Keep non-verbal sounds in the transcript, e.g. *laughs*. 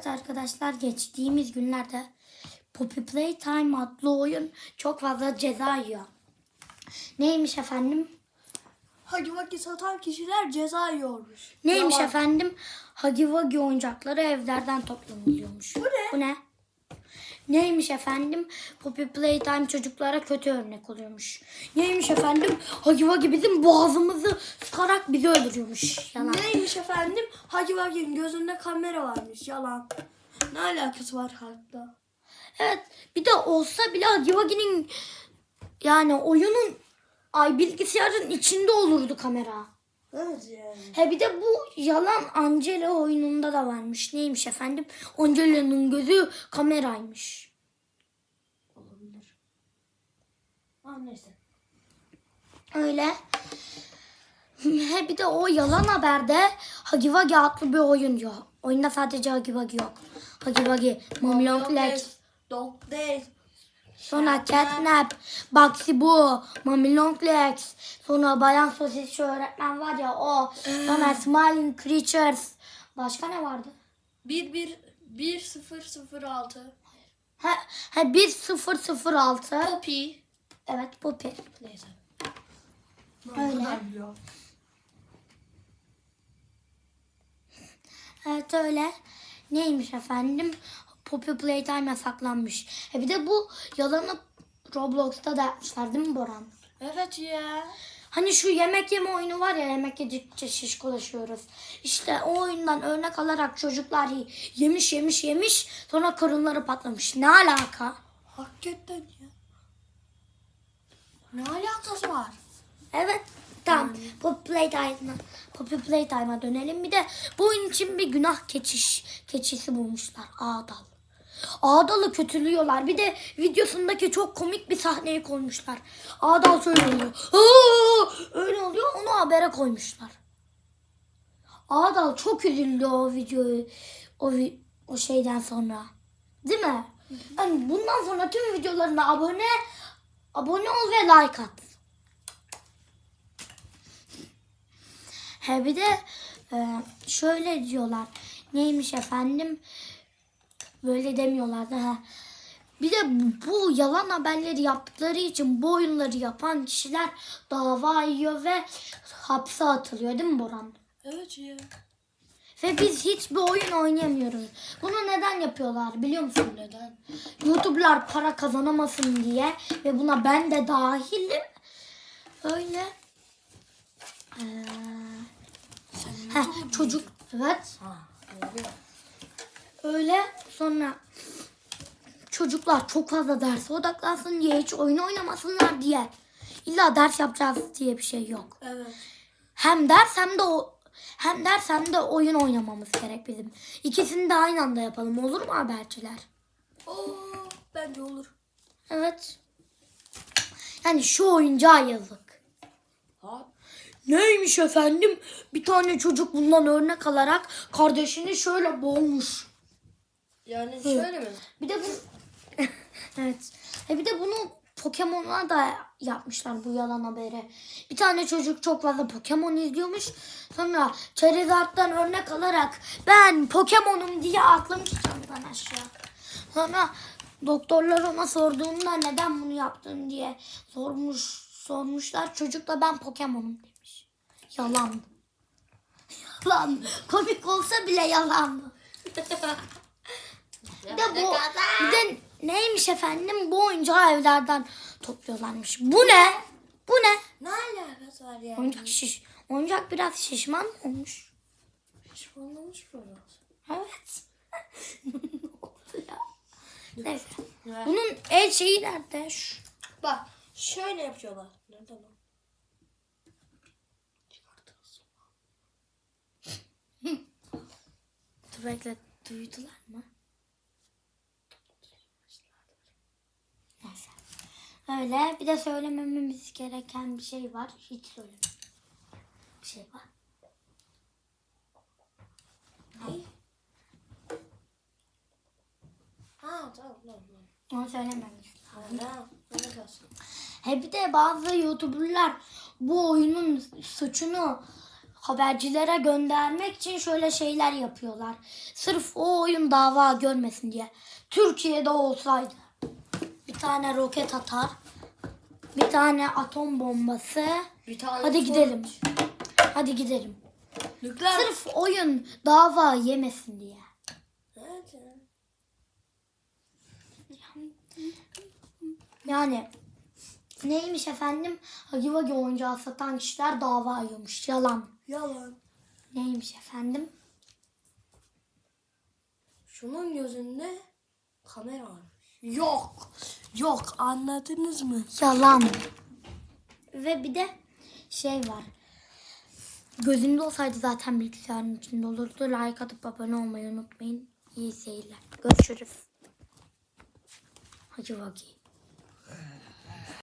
Evet arkadaşlar geçtiğimiz günlerde Poppy Playtime adlı oyun çok fazla ceza yiyor. Neymiş efendim? Hagi Vagi satan kişiler ceza yiyormuş. Neymiş Yalan. efendim? Hagi Wagi oyuncakları evlerden toplanılıyormuş. Bu ne? Bu ne? Neymiş efendim? Poppy Playtime çocuklara kötü örnek oluyormuş. Neymiş efendim? Hagi Wagi bizim boğazımızı sıkarak bizi öldürüyormuş. Yalan. Neymiş efendim? Hagi Vagi'nin gözünde kamera varmış. Yalan. Ne alakası var hatta? Evet bir de olsa bile Hagi Wagi'nin yani oyunun ay bilgisayarın içinde olurdu kamera. Yani. He bir de bu yalan Angela oyununda da varmış. Neymiş efendim? Angela'nın gözü kameraymış. Olabilir. Ha neyse. Öyle. He bir de o yalan haberde Hagi Wagi adlı bir oyun yok. Oyunda sadece Hagi Wagi yok. Hagi Wagi, Mom Long Legs, Dog Days. Sonra Catnap, Bugsy Boo, Mommy Long Legs, sonra Bayan Sosisçi öğretmen var ya o, sonra Smiling Creatures. Başka ne vardı? 1 1 1 0 0 6. He, he 1006. Poppy. Evet Poppy. Neyse. Öyle. Evet öyle. Neymiş efendim? Poppy Playtime yasaklanmış. E bir de bu yalanı Roblox'ta da yapmışlar değil mi Boran? Evet ya. Hani şu yemek yeme oyunu var ya yemek yedikçe şişkolaşıyoruz. İşte o oyundan örnek alarak çocuklar yemiş yemiş yemiş sonra karınları patlamış. Ne alaka? Hakikaten ya. Ne alakası var? Evet. Tamam. Poppy Playtime'a Poppy Playtime'a dönelim. Bir de bu oyun için bir günah keçiş keçisi bulmuşlar. Ağdal. Ağdal'ı kötülüyorlar. Bir de videosundaki çok komik bir sahneyi koymuşlar. Ağdal şöyle oluyor. Öyle oluyor. Onu habere koymuşlar. Ağdal çok üzüldü o videoyu o, o şeyden sonra. Değil mi? Yani bundan sonra tüm videolarına abone abone ol ve like at. He bir de e, şöyle diyorlar. Neymiş efendim? Böyle demiyorlardı. Ha. Bir de bu yalan haberleri yaptıkları için bu oyunları yapan kişiler dava yiyor ve hapse atılıyor değil mi Boran? Evet ya. Ve biz hiçbir oyun oynayamıyoruz. Bunu neden yapıyorlar biliyor musun neden? YouTube'lar para kazanamasın diye ve buna ben de dahilim. Öyle. Ee, heh, çocuk evet Ha. Öyle. Öyle sonra çocuklar çok fazla derse odaklansın diye hiç oyun oynamasınlar diye illa ders yapacağız diye bir şey yok. Evet. Hem ders hem de o hem ders hem de oyun oynamamız gerek bizim. İkisini de aynı anda yapalım olur mu haberciler? Oo, bence olur. Evet. Yani şu oyuncağa yazık. Ha? Neymiş efendim? Bir tane çocuk bundan örnek alarak kardeşini şöyle boğmuş. Yani şöyle mi? Bir de bu *laughs* Evet. E bir de bunu Pokemon'a da yapmışlar bu yalan haberi. Bir tane çocuk çok fazla Pokemon izliyormuş. Sonra Charizard'dan örnek alarak ben Pokemon'um diye atlamış camdan aşağı. Sonra doktorlar ona sorduğunda neden bunu yaptın diye sormuş sormuşlar. Çocuk da ben Pokemon'um demiş. Yalan. *laughs* Yalan. Komik olsa bile yalan. *laughs* Bir de bu bir de neymiş efendim bu oyuncağı evlerden topluyorlarmış. Bu ne? Bu ne? Ne alakası var yani? Oyuncak şiş. Oyuncak biraz şişman mı olmuş? Şişmanlamış biraz. Evet. ne oldu ya? Neyse. Evet. Bunun el şeyi nerede? Şu. Bak şöyle yapıyorlar. Çıkartırız. *laughs* Dur bekle. Duydular mı? Neyse. Öyle. Bir de söylemememiz gereken bir şey var. Hiç söylemedim. Bir şey var. Ne? Ha tamam tamam. Onu söylememiz lazım. He bir de bazı YouTuber'lar bu oyunun suçunu habercilere göndermek için şöyle şeyler yapıyorlar. Sırf o oyun dava görmesin diye. Türkiye'de olsaydı bir tane roket atar, bir tane atom bombası. Bir tane Hadi gidelim. Hadi gidelim. Nükleer. Sırf oyun dava yemesin diye. Yani neymiş efendim? Hagi Vagi oyuncağı satan kişiler dava yiyormuş. Yalan. Yalan. Neymiş efendim? Şunun gözünde kamera var. Yok. Yok anladınız mı? Yalan. Ve bir de şey var. Gözünde olsaydı zaten bilgisayarın içinde olurdu. Like atıp abone olmayı unutmayın. İyi seyirler. Görüşürüz. Hagi Vagi.